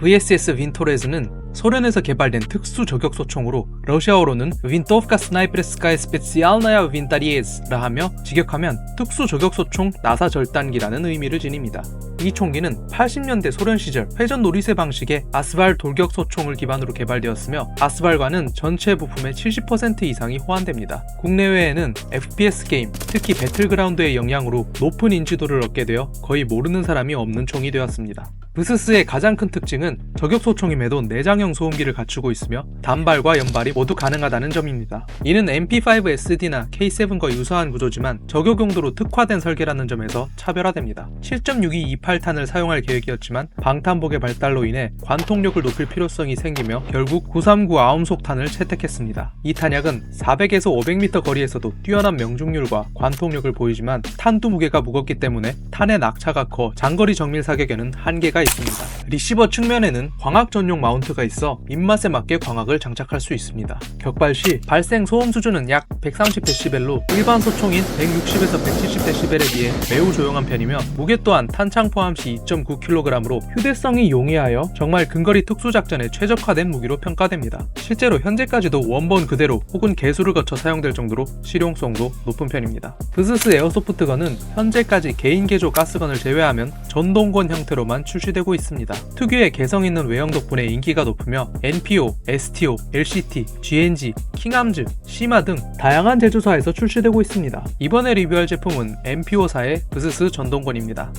VSS 윈토레즈는 소련에서 개발된 특수 저격 소총으로 러시아어로는 윈토프카 스나이프레스카의 스페치알나야 윈타리에즈라 하며 직역하면 특수 저격 소총 나사 절단기라는 의미를 지닙니다. 이 총기는 80년대 소련 시절 회전 놀이쇠 방식의 아스발 돌격 소총을 기반으로 개발되었으며 아스발과는 전체 부품의 70% 이상이 호환됩니다. 국내외에는 FPS 게임, 특히 배틀그라운드의 영향으로 높은 인지도를 얻게 되어 거의 모르는 사람이 없는 총이 되었습니다. 브스스의 가장 큰 특징은 저격 소총임에도 내장형 소음기를 갖추고 있으며 단발과 연발이 모두 가능하다는 점입니다. 이는 MP5SD나 K7과 유사한 구조지만 저격 용도로 특화된 설계라는 점에서 차별화됩니다. 7.62 28탄을 사용할 계획이었지만 방탄복의 발달로 인해 관통력을 높일 필요성이 생기며 결국 939 아움속탄을 채택했습니다. 이 탄약은 400에서 500m 거리에서도 뛰어난 명중률과 관통력을 보이지만 탄두 무게가 무겁기 때문에 탄의 낙차가 커 장거리 정밀 사격에는 한계가 있습니다. 리시버 측면에는 광학 전용 마운트가 있어 입맛에 맞게 광학을 장착할 수 있습니다. 격발 시 발생 소음 수준은 약 130dB로 일반 소총인 160에서 170dB에 비해 매우 조용한 편이며 무게 또한 탄창 포함 시 2.9kg으로 휴대성이 용이하여 정말 근거리 특수작전에 최적화된 무기로 평가됩니다. 실제로 현재까지도 원본 그대로 혹은 개수를 거쳐 사용될 정도로 실용성도 높은 편입니다. 브스스 에어소프트건은 현재까지 개인 개조 가스건을 제외하면 전동건 형태로만 출시 되고 있습니다. 특유의 개성 있는 외형 덕분에 인기가 높으며 NPO, STO, LCT, GNG, 킹암즈, 시마 등 다양한 제조사에서 출시되고 있습니다. 이번에 리뷰할 제품은 NPO사의 브스스 전동건입니다.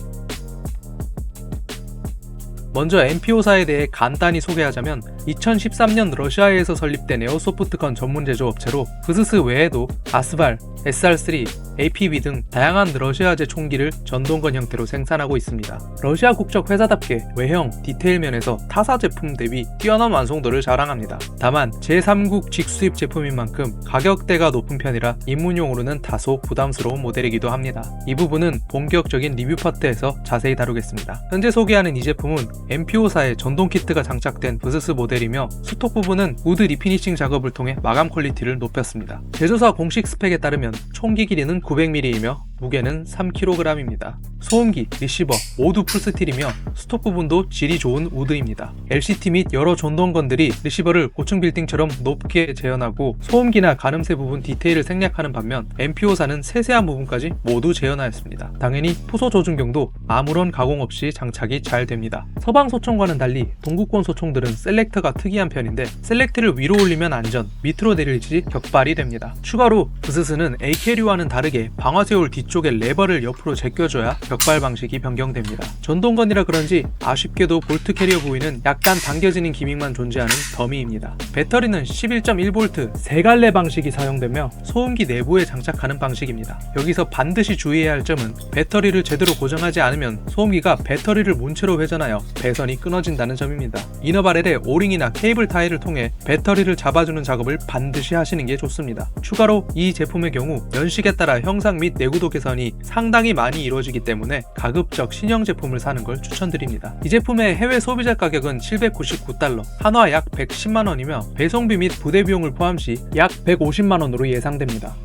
먼저 MP54에 대해 간단히 소개하자면 2013년 러시아에서 설립된 에어소프트건 전문 제조업체로 브스스 외에도 아스발, SR3, APB 등 다양한 러시아제 총기를 전동건 형태로 생산하고 있습니다. 러시아 국적 회사답게 외형, 디테일 면에서 타사 제품 대비 뛰어난 완성도를 자랑합니다. 다만 제3국 직수입 제품인 만큼 가격대가 높은 편이라 입문용으로는 다소 부담스러운 모델이기도 합니다. 이 부분은 본격적인 리뷰 파트에서 자세히 다루겠습니다. 현재 소개하는 이 제품은 MP54의 전동 키트가 장착된 브스스 모델이며 스톡 부분은 우드 리피니싱 작업을 통해 마감 퀄리티를 높였습니다. 제조사 공식 스펙에 따르면 총기 길이는 900mm이며 무게는 3kg입니다. 소음기, 리시버 모두 풀스틸이며 스톡 부분도 질이 좋은 우드입니다. LCT 및 여러 전동건들이 리시버를 고층 빌딩처럼 높게 재현하고 소음기나 가늠새 부분 디테일을 생략하는 반면 MP54는 세세한 부분까지 모두 재현하였습니다. 당연히 포소 조준경도 아무런 가공 없이 장착이 잘 됩니다. 서방 소총과는 달리 동구권 소총들은 셀렉터가 특이한 편인데 셀렉트를 위로 올리면 안전, 밑으로 내릴지 격발이 됩니다. 추가로 브스스는 AK류와는 다르게 방아쇠홀 뒤쪽 에 레버를 옆으로 제껴줘야 격발 방식이 변경됩니다. 전동건이라 그런지 아쉽게도 볼트 캐리어 부위는 약간 당겨지는 기믹만 존재하는 더미입니다. 배터리는 11.1V 세 갈래 방식이 사용되며 소음기 내부에 장착하는 방식입니다. 여기서 반드시 주의해야 할 점은 배터리를 제대로 고정하지 않으면 소음기가 배터리를 문체로 회전하여 배선이 끊어진다는 점입니다. 이너바렐의 오링이나 케이블 타이를 통해 배터리를 잡아주는 작업을 반드시 하시는 게 좋습니다. 추가로 이 제품의 경우 연식에 따라 형상 및 내구도 개선 이 상당히 많이 이루어지기 때문에 가급적 신형 제품을 사는 걸 추천드립니다. 이 제품의 해외 소비자 가격은 799달러, 한화 약 110만 원이며 배송비 및 부대 비용을 포함 시 약 150만 원으로 예상됩니다.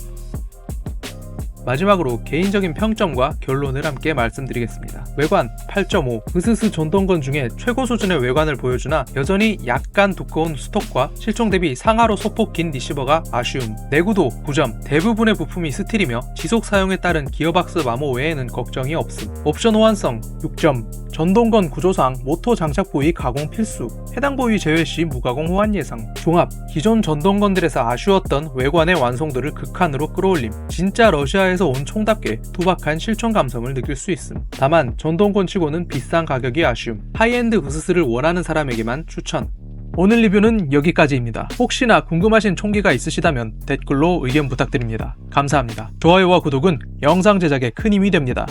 마지막으로 개인적인 평점과 결론을 함께 말씀드리겠습니다. 외관 8.5 으스스 전동건 중에 최고 수준의 외관을 보여주나 여전히 약간 두꺼운 스톡과 실총 대비 상하로 소폭 긴 리시버가 아쉬움. 내구도 9점 대부분의 부품이 스틸이며 지속 사용에 따른 기어박스 마모 외에는 걱정이 없음. 옵션 호환성 6점. 전동건 구조상 모터 장착 부위 가공 필수. 해당 부위 제외 시 무가공 호환 예상. 종합. 기존 전동건들에서 아쉬웠던 외관의 완성도를 극한으로 끌어올림. 진짜 러시아 에서 온 총답게 투박한 실총 감성을 느낄 수 있음 다만 전동건 치고는 비싼 가격이 아쉬움 하이엔드 부스스를 원하는 사람에게만 추천 오늘 리뷰는 여기까지입니다. 혹시나 궁금하신 총기가 있으시다면 댓글로 의견 부탁드립니다. 감사합니다. 좋아요와 구독은 영상 제작에 큰 힘이 됩니다.